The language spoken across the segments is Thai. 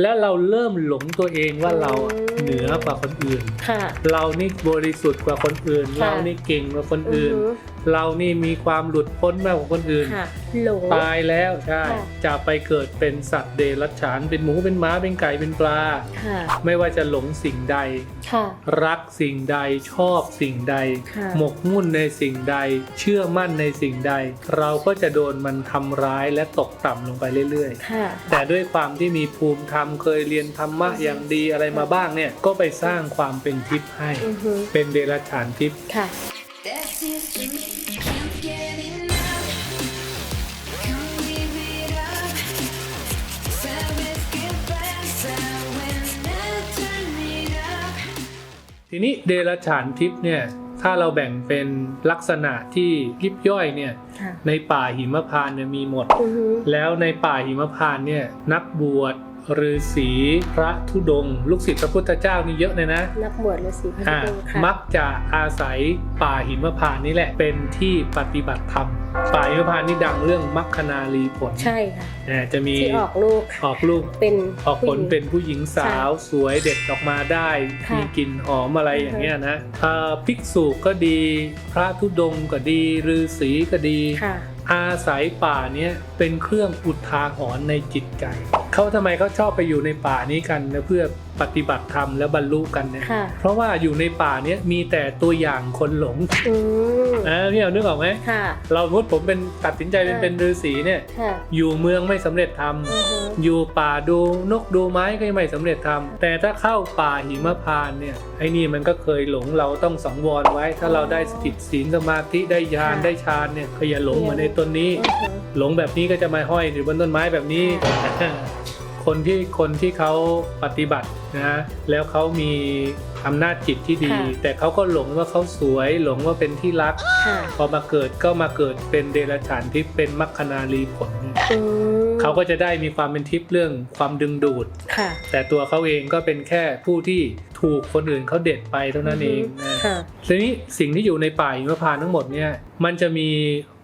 แล้วเราเริ่มหลงตัวเองว่าเราอะอืมเหนือกว่าคนอื่น ค่ะ เรานี่บริสุทธิ์กว่าคนอื่น ค่ะเรานี่เก่งกว่าคนอืออื่นหือ เรานี่มีความหลุดพ้นมากกว่าคนอื่น ค่ะหลงตายแล้วใช่ ค่ะ จะไปเกิดเป็นสัตว์เดรัจฉาน เป็นหมูเป็นม้าเป็นไก่เป็นปลา ค่ะไม่ว่าจะหลงสิ่งใด ค่ะ รักสิ่งใดชอบสิ่งใด ค่ะ หมกมุ่นในสิ่งใด เชื่อมั่นในสิ่งใด เราก็จะโดนมันทำร้ายและตกต่ำลงไปเรื่อยๆ ค่ะ แต่ด้วยความที่มีภูมิธรรมเคยเรียนธรรมะอย่างดีอะไรมาบ้างเนี่ย ก็ไปสร้างความเป็นทิพย์ให้ อือหือเป็นเดรัจฉานทิพย์ ค่ะ ทีนี้เดรัจฉานทิพย์เนี่ยถ้าเราแบ่งเป็นลักษณะที่ยิบย่อยเนี่ยค่ะในป่าหิมพานต์เนี่ยมีหมดอือหือแล้วในป่าหิมพานต์เนี่ยนักบวช ฤาษีพระธุดงค์ลูกศิษย์พระพุทธเจ้านี่เยอะเลยนะ นักบวชฤาษีพระอ่าธุดงค์ค่ะมักจะอาศัยป่าหิมพานต์นี่แหละเป็นที่ปฏิบัติธรรม ป่าหิมพานต์นี่ดังเรื่องมัคคนารีผลใช่ค่ะอ่าจะมีที่ออกลูกออกลูก เป็นออกผลผู้หญิง เป็นผู้หญิงสาวสวยเด็ดออกมาได้ ค่ะมีกลิ่นหอมอะไรอย่างเงี้ยนะเอ่อภิกษุก็ดี พระธุดงค์ก็ดีฤาษีก็ดี ค่ะ อาศัยป่าเนี้ยเป็นเครื่องอุทาหรณ์ในจิตใจ เขาทำไมเขาชอบไปอยู่ในป่านี้กันนะเพื่อ ปฏิบัติธรรมและบรรลุกันเนี่ยค่ะเพราะว่าอยู่ในป่าเนี้ยมีแต่ตัวอย่างคนหลงอืมอ่าพี่เอานึกออกไหมค่ะ เราพูดผมเป็นตัดสินใจเป็นอ่าเป็นฤาษีเนี่ยค่ะอยู่เมืองไม่สำเร็จธรรม อือหืออยู่ป่าดูนกดูไม้ก็ยังไม่สำเร็จทำแต่ถ้าเข้าป่าหิมพานต์เนี่ยไอ้นี่มันก็เคยหลงเราต้องสังวรไว้ ถ้าเราได้สติศีลสมาธิได้ญาณได้ฌานเนี่ยก็อย่าหลงเหมือนในต้นนี้ อือหือหลงแบบนี้ก็จะมาห้อยอยู่บนต้นไม้แบบนี้ คนที่คนที่เขาปฏิบัตินะแล้วเขามีอำนาจจิตที่ดีค่ะแต่เขาก็หลงว่าเขาสวย หลงว่าเป็นที่รักค่ะพอมาเกิดก็มาเกิดเป็นเดรัจฉานที่เป็นมัคคนารีผลอืมเขาก็จะได้มีความเป็นทิพย์เรื่องความดึงดูดค่ะแต่ตัวเขาเองก็เป็นแค่ผู้ที่ถูกคนอื่นเขาเด็ดไปเท่านั้นเองนะค่ะทีนี้สิ่งที่อยู่ในป่าหิมพานต์ทั้งหมดเนี่ยมันจะมี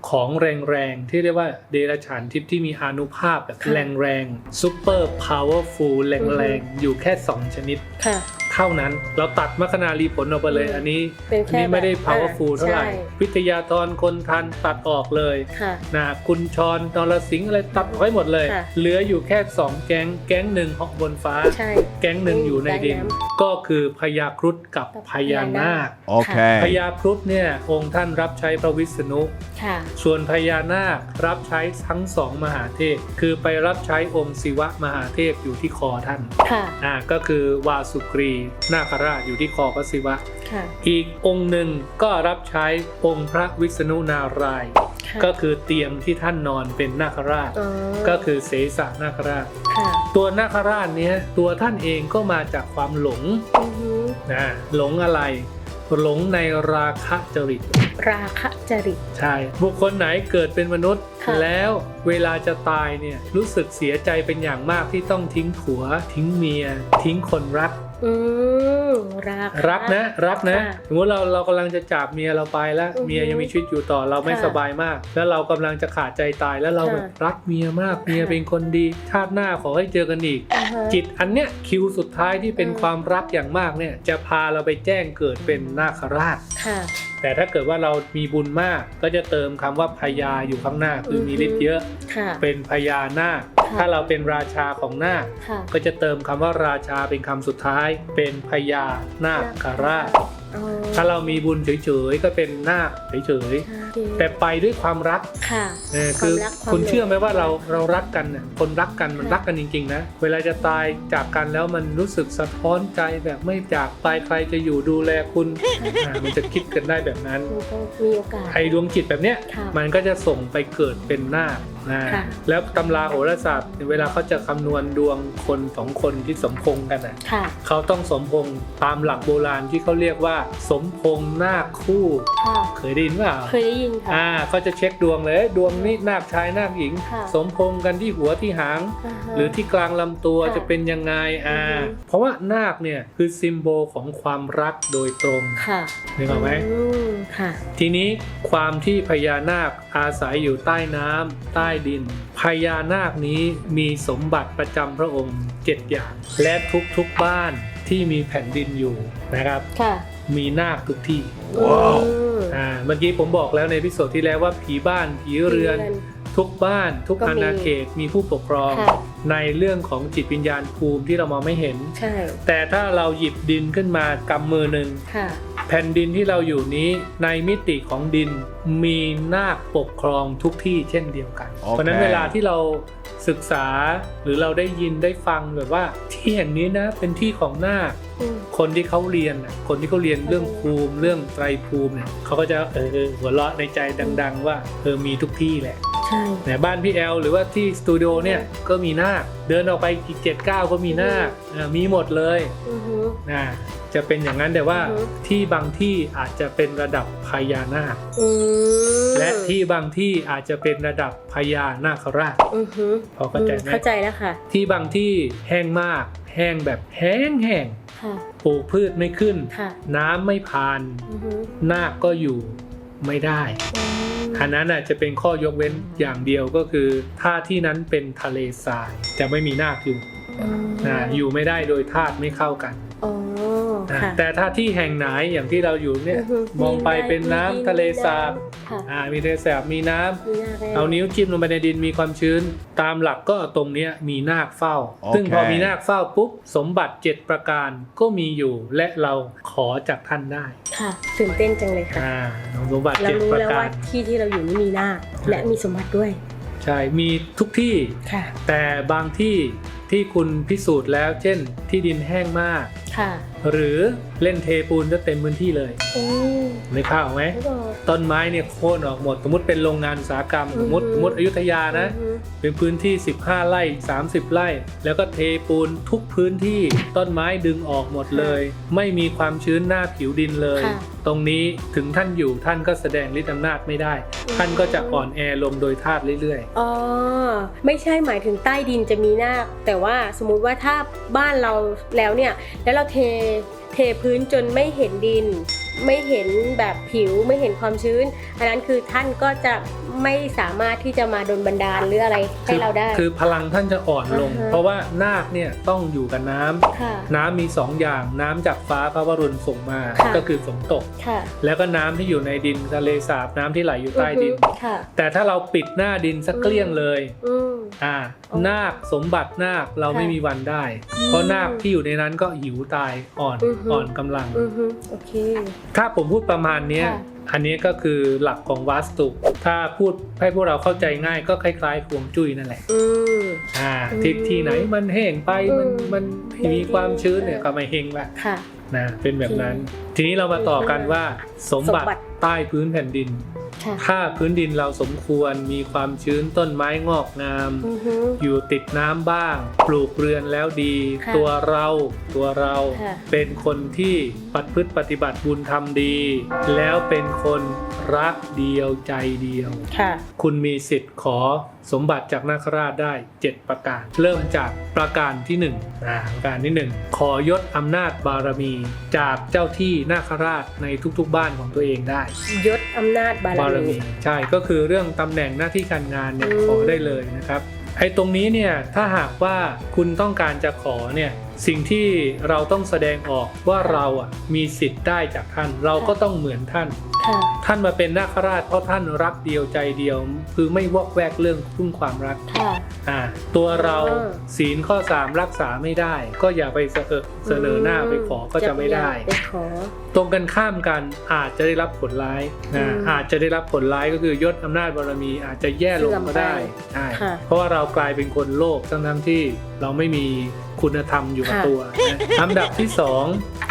ของแรงๆ ที่เรียกว่าเดรัจฉานทิพย์ที่มีอานุภาพแบบค่ะแรงๆซูเปอร์พาวเวอร์ฟูลแรงๆ อยู่แค่ 2 ชนิด ค่ะ เท่านั้น เราตัดมัคคนารีผลออกไปเลยอืมอันนี้เป็นอัแค่นี้ไม่ได้แบบ powerful อ่าเท่าไหร่ใช่วิทยาธรคนทันตัดออกเลยค่ะนะคุณชรนรสิงห์อะไรตัดไว้หมดเลยค่ะเหลืออยู่แค่ 2 แก๊งแก๊งหนึ่งเหาะบนฟ้าใช่แก๊งหนึ่งอยู่ในดินใต้น้ก็คือพญาครุฑกับกับพญานาคพ Okay. ญาครุฑเนี่ยองค์ท่านรับใช้พระวิษณุค่ะส่วนพญานาครับใช้ทั้งสองมหาเทพคือไปรับใช้องค์ศิวะมหาเทพอยู่ที่คอท่านค่ะอ่าก็คือวาสุกรีนาคราชอยู่ที่คอพระศิวะค่ะอีกองค์หนึ่งก็รับใช้องค์พระวิษณุนารายณ์ค่ะก็คือเตียงที่ท่านนอนเป็นนาคราชอ๋อก็คือเสสะนาคราชค่ะตัวนาคราชเนี้ยตัวท่านเองก็มาจากความหลงอือหือนะหลงอะไรหลงในราคะจริต ราคะจริต ใช่ บุคคลไหนเกิดเป็นมนุษย์ค่ะแล้วเวลาจะตายเนี่ยรู้สึกเสียใจเป็นอย่างมากที่ต้องทิ้งผัว ทิ้งเมีย ทิ้งคนรัก อืมราคะรักนะรักนะค่ะสมมติเราเรากำลังจะจากเมียเราไปแล้ว อือฮึเมียยังมีชีวิตอยู่ต่อเราไม่ค่ะสบายมาก แล้วเรากำลังจะขาดใจตายแล้วเราค่ะแบบรักเมียมากเมียค่ะ เป็นคนดีชาติหน้าขอให้เจอกันอีก อ่าฮะ จิตอันเนี้ยคิวสุดท้ายที่เป็นอืม ความรักอย่างมากเนี่ยจะพาเราไปแจ้งเกิดเป็นนาคราช ค่ะ แต่ถ้าเกิดว่าเรามีบุญมากก็จะเติมคำว่าพญาอยู่ข้างหน้าคือมีฤทธิ์เยอะ ค่ะ เป็นพญานาคค่ะ ถ้าเราเป็นราชาของนาคค่ะก็จะเติมคำว่าราชาเป็นคำสุดท้าย เป็นพญานาคราชอ๋อ ถ้าเรามีบุญเฉยๆก็เป็นนาคเฉยใช่ๆแต่ไปด้วยความรักค่ะเออคือความรักความคุณเชื่อไหมว่าหลงเราเรารักกันเนี่ยคนรักกันมันค่ะรักกันจริงๆนะเวลาจะตายจากกันแล้วมันรู้สึกสะท้อนใจแบบไม่จากไปใครจะอยู่ดูแลคุณอ่ามันจะคิดกันได้แบบนั้นมันก็มีโอกาสไอ้ดวงจิตแบบเนี้ยค่ะมันก็จะส่งไปเกิดเป็นนาคนะค่ะแล้วตำราโหราศาสตร์เวลาเขาจะคำนวณดวงคนสองคนที่สมพงษ์กันอะค่ะเขาต้องสมพงษ์ตามหลักโบราณที่เขาเรียกว่าสมพงษ์นาคคู่ ค่ะ เคยได้ยินเปล่าเคยได้ยินค่ะ อ่าเขาจะเช็คดวงเลย ดวงนี้นาคชายนาคหญิง ค่ะ สมพงษ์กันที่หัวที่หางาฮะ หรือที่กลางลำตัวค่ะจะเป็นยังไงอ่าอือฮึ เพราะว่านาคเนี่ยคือซิมโบลของความรักโดยตรงค่ะนึกออกไหม อืมค่ะ ทีนี้ความที่พญานาคอาศัยอยู่ใต้น้ำใต้ดิน พญานาคนี้มีสมบัติประจำพระองค์เจ็ดอย่าง และทุกๆบ้านที่มีแผ่นดินอยู่นะครับ ค่ะ มีนาคทุกที่ว้าวอ่าเมื่อกี้ผมบอกแล้วในพิโซดที่แล้วว่าผีบ้านผีเรือน ทุกบ้าน ทุกก็มีอาณาเขตมีผู้ปกครอง ค่ะ ในเรื่องของจิตวิญญาณภูมิที่เรามองไม่เห็น ใช่ แต่ถ้าเราหยิบดินขึ้นมากำมือหนึ่ง ค่ะ แผ่นดินที่เราอยู่นี้ในมิติของดินมีนาคปกครองทุกที่เช่นเดียวกัน โอเค เพราะฉะนั้นเวลาที่เรา ศึกษาหรือเราได้ยินได้ฟังแบบว่าที่แห่งนี้นะเป็นที่ของนาคอืมคนที่เขาเรียนน่ะคนที่เขาเรียนเรื่องภูมิเรื่องไตรภูมิเนี่ยเขาก็จะเออเออหัวเราะในใจดัง ๆ ว่าเออมีทุกที่แหละใช่แต่บ้านพี่แอลหรือว่าที่สตูดิโอเนี่ยก็มีนาคเดินออกไปอีกเจ็ดเก้าก็มีนาคอ่ามีหมดเลยอือฮึนะ จะเป็นอย่างนั้นแต่ว่าอือฮึ ที่บางที่อาจจะเป็นระดับพญานาค อืมและที่บางที่อาจจะเป็นระดับพญานาคราช อือฮึพอเข้าใจไหม เข้าใจแล้วค่ะ ที่บางที่แห้งมาก แห้งแบบแห้งแห้งค่ะปลูกพืชไม่ขึ้น ค่ะน้ำไม่ผ่านอือฮึนาคก็อยู่ไม่ได้อืมอันนั้นอาจจะเป็นข้อยกเว้นอย่างเดียวก็คือ ถ้าที่นั้นเป็นทะเลทรายจะไม่มีนาคอยู่อืมนะอยู่ไม่ได้โดยธาตุไม่เข้ากัน อ๋อนะ ค่ะแต่ถ้าที่แห่งไหนอย่างที่เราอยู่เนี่ยอือฮึมองไปเป็นน้ำมีทะเลสาบค่ะ อ่ามีทะเลสาบมีน้ำมีหน้าแรกเอานิ้วจิ้มลงไปในดินมีความชื้น ตามหลักก็ตรงเนี้ยมีนาคเฝ้า โอเค ซึ่งพอมีนาคเฝ้าปุ๊บสมบัติ 7 ประการก็มีอยู่และเราขอจากท่านได้ค่ะตื่นเต้นจังเลยค่ะ อ่าสมบัติเราเจ็ดรู้ประแล้วกาว่าร ที่ที่เราอยู่นี่มีหน้าคและมีสมบัติด้วยใช่ มีทุกที่ ค่ะ แต่บางที่ ที่คุณพิสูจน์แล้ว เช่น ที่ดินแห้งมาก ค่ะ หรือเล่นเทปูนจะเต็มพื้นที่เลยอืมไม่เข้าพออกไหมไม่บอกต้นไม้เนี่ยโค่นออกหมด สมมติเป็นโรงงานอุตสาหกรรมอือฮึสมมติสมมติอยุธยานะ อือฮึ เป็นพื้นที่ 15 ไร่ 30 ไร่ แล้วก็เทปูนทุกพื้นที่ต้นไม้ดึงออกหมดเลย ไม่มีความชื้นหน้าผิวดินเลย ค่ะ ตรงนี้ถึงท่านอยู่ท่านก็แสดงฤทธิ์อำนาจไม่ได้ ท่านก็จะอ่อนแอลงโดยธาตุเรื่อย อ๋อ ไม่ใช่หมายถึงใต้ดินจะมีนาคแต่ว่าสมมุติว่าถ้าบ้านเราแล้วเนี่ย แล้วเราเทเทพื้นจนไม่เห็นดิน ไม่เห็นแบบผิวไม่เห็นความชื้น อันนั้นคือท่านก็จะไม่สามารถที่จะมาโดนบันดาลหรืออะไรๆให้คือเราได้ คือพลังท่านจะอ่อนลงอ่าฮะเพราะว่านาคเนี่ยต้องอยู่กับน้ำค่ะน้ำมีสองอย่างน้ำจากฟ้าพระวรุณส่งมาค่ะก็คือฝนตกค่ะแล้วก็น้ำที่อยู่ในดินทะเลสาบน้ำที่ไหลอยู่ใต้ดินอือฮึค่ะแต่ถ้าเราปิดหน้าดินสักเกลี้ยงเลยอืมอ่าอ๋อนาคสมบัตินาคเราค่ะไม่มีวันได้อืมเพราะนาคที่อยู่ในนั้นก็หิวตายอ่อนอือฮึอ่อนกำลังอือฮึโอเค ถ้าผมพูดประมาณเนี้ยค่ะอันนี้ก็คือหลักของวัสตุ ถ้าพูดให้พวกเราเข้าใจง่ายก็คล้ายๆห่วงจุ้ยนั่นแหละ อืม อ่าอืมที่ที่ไหนมันแห้งไปมันอืมมันไม่มีความชื้นเนี่ยก็ไม่เฮงละค่ะ นะเป็นแบบนั้น ทีนี้เรามาต่อกันว่าสมบัติสมบัติใต้พื้นแผ่นดินค่ะ ถ้าพื้นดินเราสมควรมีความชื้นต้นไม้งอกงามอือฮึอยู่ติดน้ำบ้าง ปลูกเรือนแล้วดีค่ะตัวเราตัวเราค่ะเป็นคนที่ปฏิพฤติปฏิบัติบุญทำดี แล้วเป็นคนรักเดียวใจเดียวค่ะคุณมีสิทธิ์ขอสมบัติจากนาคราชได้ 7 ประการ เริ่มจากประการที่1อ่าประการที่ 1 ขอยศอำนาจบารมีจากเจ้าที่นาคราชในทุกๆ บ้านของตัวเองได้ ยศอำนาจบารบารมีมีใช่ก็คือเรื่องตำแหน่งหน้าที่การงานเนี่ยอืมขอได้เลยนะครับไอ้ตรงนี้เนี่ยถ้าหากว่าคุณต้องการจะขอเนี่ย สิ่งที่เราต้องแสดงออกว่าเราอะมีสิทธิ์ได้จากท่าน เราก็ต้องเหมือนท่านค่ะท่านมาเป็นนาคราชเพราะท่านรักเดียวใจเดียว คือไม่วอกแวกเรื่องพึ่งความรักค่ะอ่าตัวเราอ่าศีลข้อ3รักษาไม่ได้ ก็อย่าไปเสนอเสนอหน้าไปขอก็จะไม่ได้ไปขอตรงกันข้ามกันอาจจะได้รับผลร้ายนะอืมอาจจะได้รับผลร้ายก็คือยศอำนาจบารมีอาจจะแย่ลงก็ได้เสื่อมไปใช่ค่ะเพราะว่าเรากลายเป็นคนโลภทั้งทั้งๆที่ เราไม่มีคุณธรรมอยู่กับค่ะตัวนะอันดับที่สอง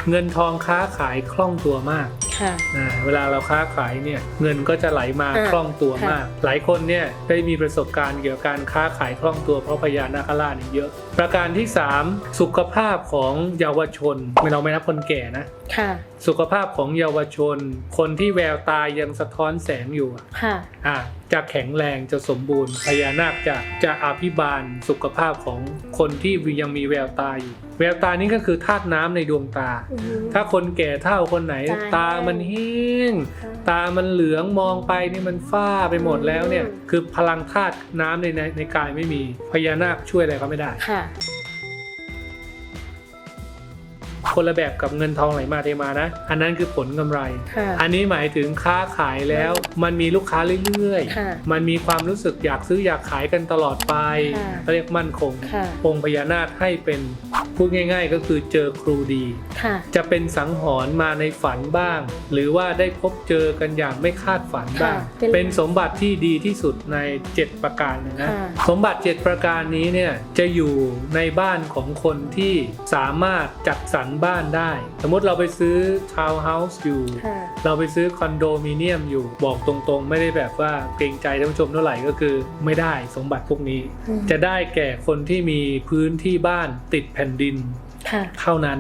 เงินทองค้าขายคล่องตัวมากค่ะ นะเวลาเราค้าขายเนี่ยเงินก็จะไหลมาอ่าคล่องตัวค่ะมาก หลายคนเนี่ยได้มีประสบการณ์เกี่ยวกับการค้าขายคล่องตัวเพราะพญานาคราชเนี่ยเยอะ ประการที่ 3 สุขภาพของเยาวชนไม่เราไม่นับคนแก่นะค่ะสุขภาพของเยาวชน คนที่แววตายังสะท้อนแสงอยู่อะค่ะอะจะแข็งแรงจะสมบูรณ์พญานาคจะจะอภิบาลสุขภาพของคนที่ยังมีแววตาอยู่ แววตานี่ก็คือธาตุน้ำในดวงตาอือฮึถ้าคนแก่เท่าคนไหนตาตามันแห้งค่ะตามันเหลืองมองไปนี่มันฝ้าไปหมดแล้วเนี่ยอืมคือพลังธาตุน้ำในในในกายไม่มีพญานาคช่วยอะไรเขาไม่ได้ค่ะ คนละแบบกับเงินทองไหลมาเทมานะ อันนั้นคือผลกำไรค่ะอันนี้หมายถึงค้าขายแล้วมันมีลูกค้าเรื่อยค่ะๆมันมีความรู้สึกอยากซื้ออยากขายกันตลอดไปค่ะเขาเรียกมั่นคงค่ะองค์พญานาคให้เป็นพูดง่าย ๆ ก็คือเจอครูดีค่ะจะเป็นสังหรณ์มาในฝันบ้าง หรือว่าได้พบเจอกันอย่างไม่คาดฝันบ้างค่ะเป็นเป็นสมบัติที่ดีที่สุดใน 7 ประการเลยนะค่ะสมบัติ 7 ประการนี้เนี่ยจะอยู่ในบ้านของคนที่สามารถจัดสรรบ้านได้ สมมติเราไปซื้อทาวน์เฮาส์อยู่ค่ะเราไปซื้อคอนโดมิเนียมอยู่ บอกตรงๆ ไม่ได้แบบว่าเกรงใจท่านผู้ชมเท่าไหร่ก็คือ ไม่ได้สมบัติพวกนี้อืมจะได้แก่คนที่มีพื้นที่บ้านติดแผ่นดินค่ะเท่านั้น